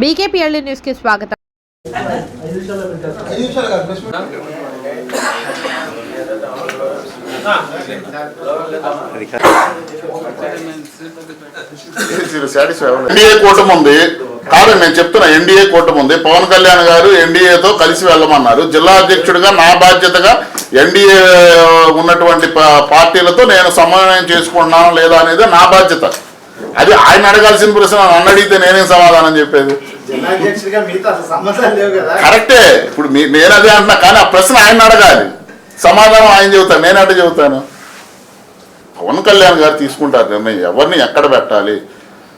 బీకేపీఎల్ఈ న్యూస్కి స్వాగతం. ఎన్డీఏ కూటమి ఉంది. కాదు నేను చెప్తున్నా ఎన్డీఏ కూటమి ఉంది. పవన్ కళ్యాణ్ గారు ఎన్డీఏతో కలిసి వెళ్ళమన్నారు. జిల్లా అధ్యక్షుడిగా నా బాధ్యతగా ఎన్డీఏ ఉన్నటువంటి పార్టీలతో నేను సమన్వయం చేసుకున్నాను లేదా అనేది నా బాధ్యత. అది ఆయన అడగాల్సిన ప్రశ్న నన్ను అడిగితే నేనేం సమాధానం చెప్పేది? కరెక్టే. ఇప్పుడు నేను అదే అంటున్నా కానీ ఆ ప్రశ్న ఆయన అడగాలి. సమాధానం ఆయన చెబుతాను నేను అడ్డు చెబుతాను. పవన్ కళ్యాణ్ గారు తీసుకుంటారు నిర్ణయం. ఎవరిని ఎక్కడ పెట్టాలి?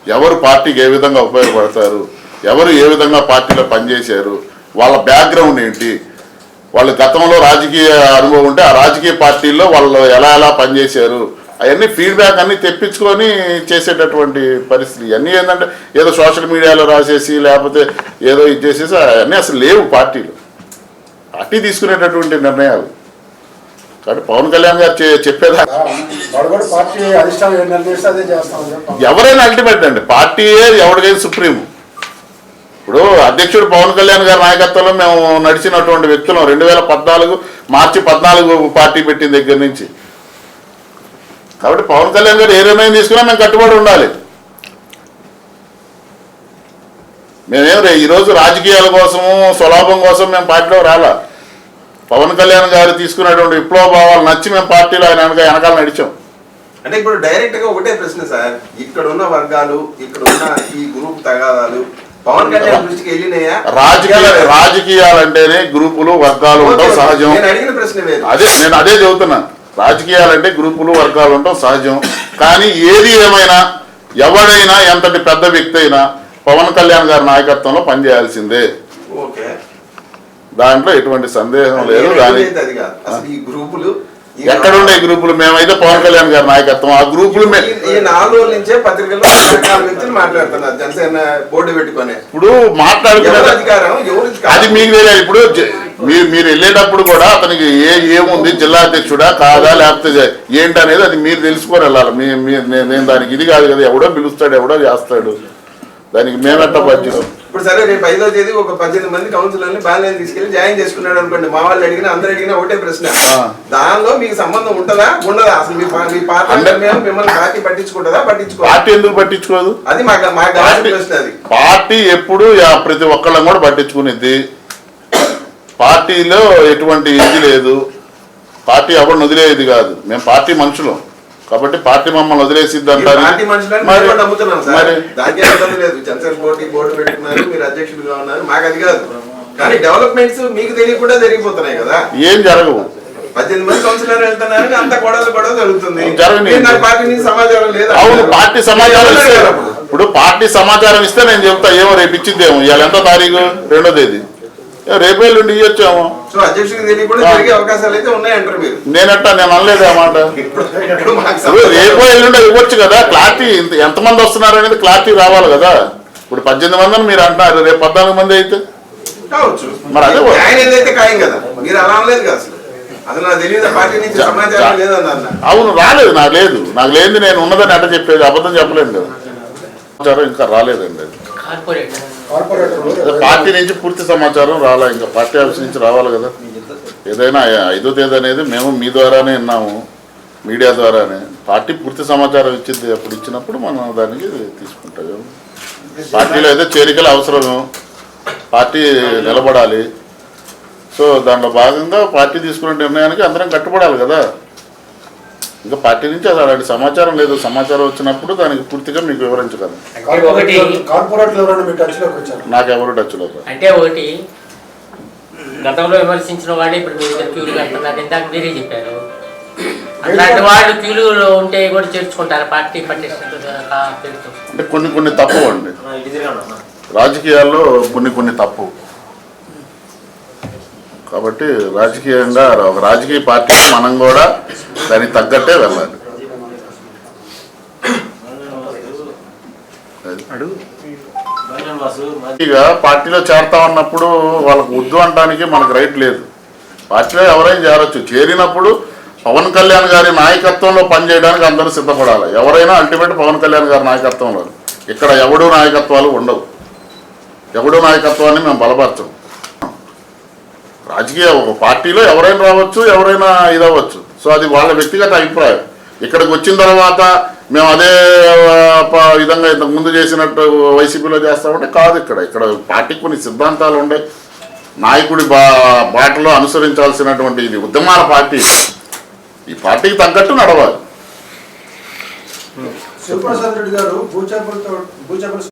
ఎవరు పార్టీకి ఏ విధంగా ఉపయోగపడతారు? ఎవరు ఏ విధంగా పార్టీలో పనిచేశారు? వాళ్ళ బ్యాక్గ్రౌండ్ ఏంటి? వాళ్ళు గతంలో రాజకీయ అనుభవం ఉంటే ఆ రాజకీయ పార్టీల్లో వాళ్ళు ఎలా ఎలా పనిచేశారు? అవన్నీ ఫీడ్బ్యాక్ అన్ని తెప్పించుకొని చేసేటటువంటి పరిస్థితి. ఇవన్నీ ఏంటంటే ఏదో సోషల్ మీడియాలో రాసేసి లేకపోతే ఏదో ఇది చేసేసి అవన్నీ అసలు లేవు పార్టీలు. పార్టీ తీసుకునేటటువంటి నిర్ణయాలు. కాబట్టి పవన్ కళ్యాణ్ గారు చెప్పేదా ఎవరైనా అల్టిమేట్ అండి. పార్టీయే ఎవరికైనా సుప్రీం ఇప్పుడు అధ్యక్షుడు పవన్ కళ్యాణ్ గారి నాయకత్వంలో మేము నడిచినటువంటి వ్యక్తులం. రెండు వేల పద్నాలుగు మార్చి పద్నాలుగు పార్టీ పెట్టిన దగ్గర నుంచి. కాబట్టి పవన్ కళ్యాణ్ గారు ఏ నిర్ణయం తీసుకున్నా మేము కట్టుబడి ఉండాలి. మేమేం రే ఈరోజు రాజకీయాల కోసము స్వలాభం కోసం మేము పార్టీలో రాలా. పవన్ కళ్యాణ్ గారు తీసుకున్నటువంటి విప్లవ భావాలు నచ్చి మేము పార్టీలో ఆయన వెనక వెనకాల నడిచాం. అంటే ఇప్పుడు డైరెక్ట్గా ఒకటే ప్రశ్న సార్. ఇక్కడ ఉన్న వర్గాలు ఇక్కడ ఉన్న ఈ గ్రూప్ తగాదాలు పవన్ కళ్యాణ్ దృష్టికి వెళ్ళినాయా? రాజకీయ రాజకీయాలంటేనే గ్రూపులు వర్గాలు ఉండడం సహజం. నేను అడిగిన ప్రశ్న అదే నేను అదే చెబుతున్నా. రాజకీయాలంటే గ్రూపులు వర్గాలు ఉండడం సహజం. కానీ ఏది ఏమైనా ఎవడైనా ఎంతటి పెద్ద వ్యక్తి అయినా పవన్ కళ్యాణ్ గారి నాయకత్వంలో పనిచేయాల్సిందే. దాంట్లో ఎటువంటి సందేహం లేదు. దాని ఈ గ్రూపులు ఎక్కడుండే గ్రూపులు? మేమైతే పవన్ కళ్యాణ్ గారి నాయకత్వం. ఆ గ్రూపులు ఈ- నాలుగు రోజుల నుంచే పత్రికల్లో వ్యక్తులు మాట్లాడుతున్నారు. జనసేన బోర్డు పెట్టుకొని. ఇప్పుడు మాట్లాడుకునే అధికారం? అది మీకు తెలియదు. ఇప్పుడు మీరు మీరు వెళ్ళేటప్పుడు కూడా అతనికి ఏ ఏముంది? జిల్లా అధ్యక్షుడా కాదా? లేకపోతే ఏంటనేది అది మీరు తెలుసుకొని వెళ్ళాలి. మీ నేను దానికి ఇది కాదు కదా. ఎవడో పిలుస్తాడు ఎవడో చేస్తాడు. దానికి మేమెట్ట బాధ్యత ఇప్పుడు సరే రేపు ఐదో తేదీ ఒక పద్దెనిమిది మంది కౌన్సిలర్ని బాగా తీసుకెళ్ళి జాయిన్ చేసుకున్నాడు అనుకోండి. మా వాళ్ళు అడిగినా అందరు అడిగినా ఒకటే ప్రశ్న. దానిలో మీకు సంబంధం ఉంటుందా? ఉండదా? అసలు మీ మీ పార్టీ మిమ్మల్ని పార్టీ పట్టించుకుంటుందా? పట్టించుకో పార్టీ ఎందుకు పట్టించుకోదు? అది మాకు మాకు కావాల్సిన ప్రశ్న అది. పార్టీ ఎప్పుడు ప్రతి ఒక్కళ్ళని కూడా పట్టించుకునేది పార్టీలో ఎటువంటి ఇది లేదు. పార్టీ ఎవరిని వదిలేది కాదు. మేము పార్టీ మనుషులం. కాబట్టి పార్టీ మమ్మల్ని వదిలేసిద్ది అంటారు కానీ డెవలప్మెంట్స్ మీకు తెలియకుండా జరిగిపోతున్నాయి కదా. ఏం జరగవు. పద్దెనిమిది మంది కౌన్సిలర్ వెళ్తున్నారు అంత గొడవలు గొడవ జరుగుతుంది. పార్టీ సమాచారం లేదు? అవును పార్టీ సమాచారం. ఇప్పుడు పార్టీ సమాచారం ఇస్తే నేను చెప్తా ఏమో రేపు ఇచ్చిందేమో. ఇవాళ ఎంత తారీఖు? రెండో తేదీ. రేపు ఎల్లుండి ఇవ్వచ్చాము సో అధ్యక్షుడికి తెలియకుండా జరిగే అవకాశాలు అయితే ఉన్నాయంటారు మీరు. నేనట్టా నేను అనలేదు ఆ మాట. రేపో ఎల్లుండి ఇవ్వచ్చు కదా క్లారిటీ ఎంతమంది వస్తున్నారు అనేది క్లారిటీ రావాలి కదా. ఇప్పుడు పద్దెనిమిది మంది అని మీరు అంటున్నారు రేపు పద్నాలుగు మంది అయితే. కావచ్చు. మరి అదే వా- ఆయన ఏదైతే ఖాయం కదా మీరు అలా అనలేదు కదా అసలు. అసలు నాకు తెలియదు పార్టీ నుంచి జా- సమాచారం జా- లేదన్న అవును రాలేదు నాకు లేదు. నాకు లేనిది నేను ఉన్నదని అట్ట చెప్పేది అబద్ధం చెప్పలేను కదా. ఇంకా రాలేదండి అదే. పార్టీ నుంచి పూర్తి సమాచారం రాలే ఇంకా పార్టీ ఆఫీస్ నుంచి రావాలి కదా. ఏదైనా ఐదో తేదీ అనేది మేము మీ ద్వారానే విన్నాము మీడియా ద్వారానే. పార్టీ పూర్తి సమాచారం ఇచ్చింది అప్పుడు ఇచ్చినప్పుడు మనం దానికి తీసుకుంటాం పార్టీలో అయితే చేరికలు అవసరం పార్టీ నిలబడాలి. సో దాంట్లో భాగంగా పార్టీ తీసుకున్న నిర్ణయానికి అందరం కట్టుబడాలి కదా. ఇంకా పార్టీ నుంచి అసలు అలాంటి సమాచారం లేదు. సమాచారం వచ్చినప్పుడు దానికి పూర్తిగా మీకు వివరించగలను. ఒకటి. కార్పొరేట్లు ఎవరైనా మీ టచ్ కాదు. అంటే ఒకటి గతంలో విమర్శించిన వాడే ఇప్పుడు క్యూలు కడుతున్నారు. ఇందాక మీరే చెప్పారు. అట్లాంటి వాళ్ళు క్యూలో ఉంటే కూడా చేర్చుకుంటారు. పార్టీ పట్టించిన పేరుతో. అంటే కొన్ని కొన్ని తప్పు అండి. రాజకీయాల్లో కొన్ని కొన్ని తప్పు. కాబట్టి రాజకీయంగా ఒక రాజకీయ పార్టీ మనం కూడా దానికి తగ్గట్టే వెళ్ళాలి. ఇక పార్టీలో చేరతా ఉన్నప్పుడు వాళ్ళకు వద్దు అనడానికి మనకు రైట్ లేదు. పార్టీలో ఎవరైనా చేరొచ్చు. చేరినప్పుడు పవన్ కళ్యాణ్ గారి నాయకత్వంలో పనిచేయడానికి అందరూ సిద్ధపడాలి. ఎవరైనా అల్టిమేట్ పవన్ కళ్యాణ్ గారి నాయకత్వంలో. ఇక్కడ ఎవడు నాయకత్వాలు ఉండవు. ఎవడో నాయకత్వాన్ని మేము బలపరచం. రాజకీయ ఒక పార్టీలో ఎవరైనా రావచ్చు ఎవరైనా ఇదవ్వచ్చు. సో అది వాళ్ళ వ్యక్తిగత అభిప్రాయం. ఇక్కడికి వచ్చిన తర్వాత మేము అదే ప- విధంగా ఇంతకు ముందు చేసినట్టు వైసీపీలో చేస్తామంటే కాదు ఇక్కడ. ఇక్కడ పార్టీకి కొన్ని సిద్ధాంతాలు ఉండే. నాయకుడి బా బాటలో అనుసరించాల్సినటువంటి ఇది ఉద్యమాల పార్టీ. ఈ పార్టీకి తగ్గట్టు నడవాలి. శివప్రసాద్ రెడ్డి గారు భూచేపలతో భూచేపల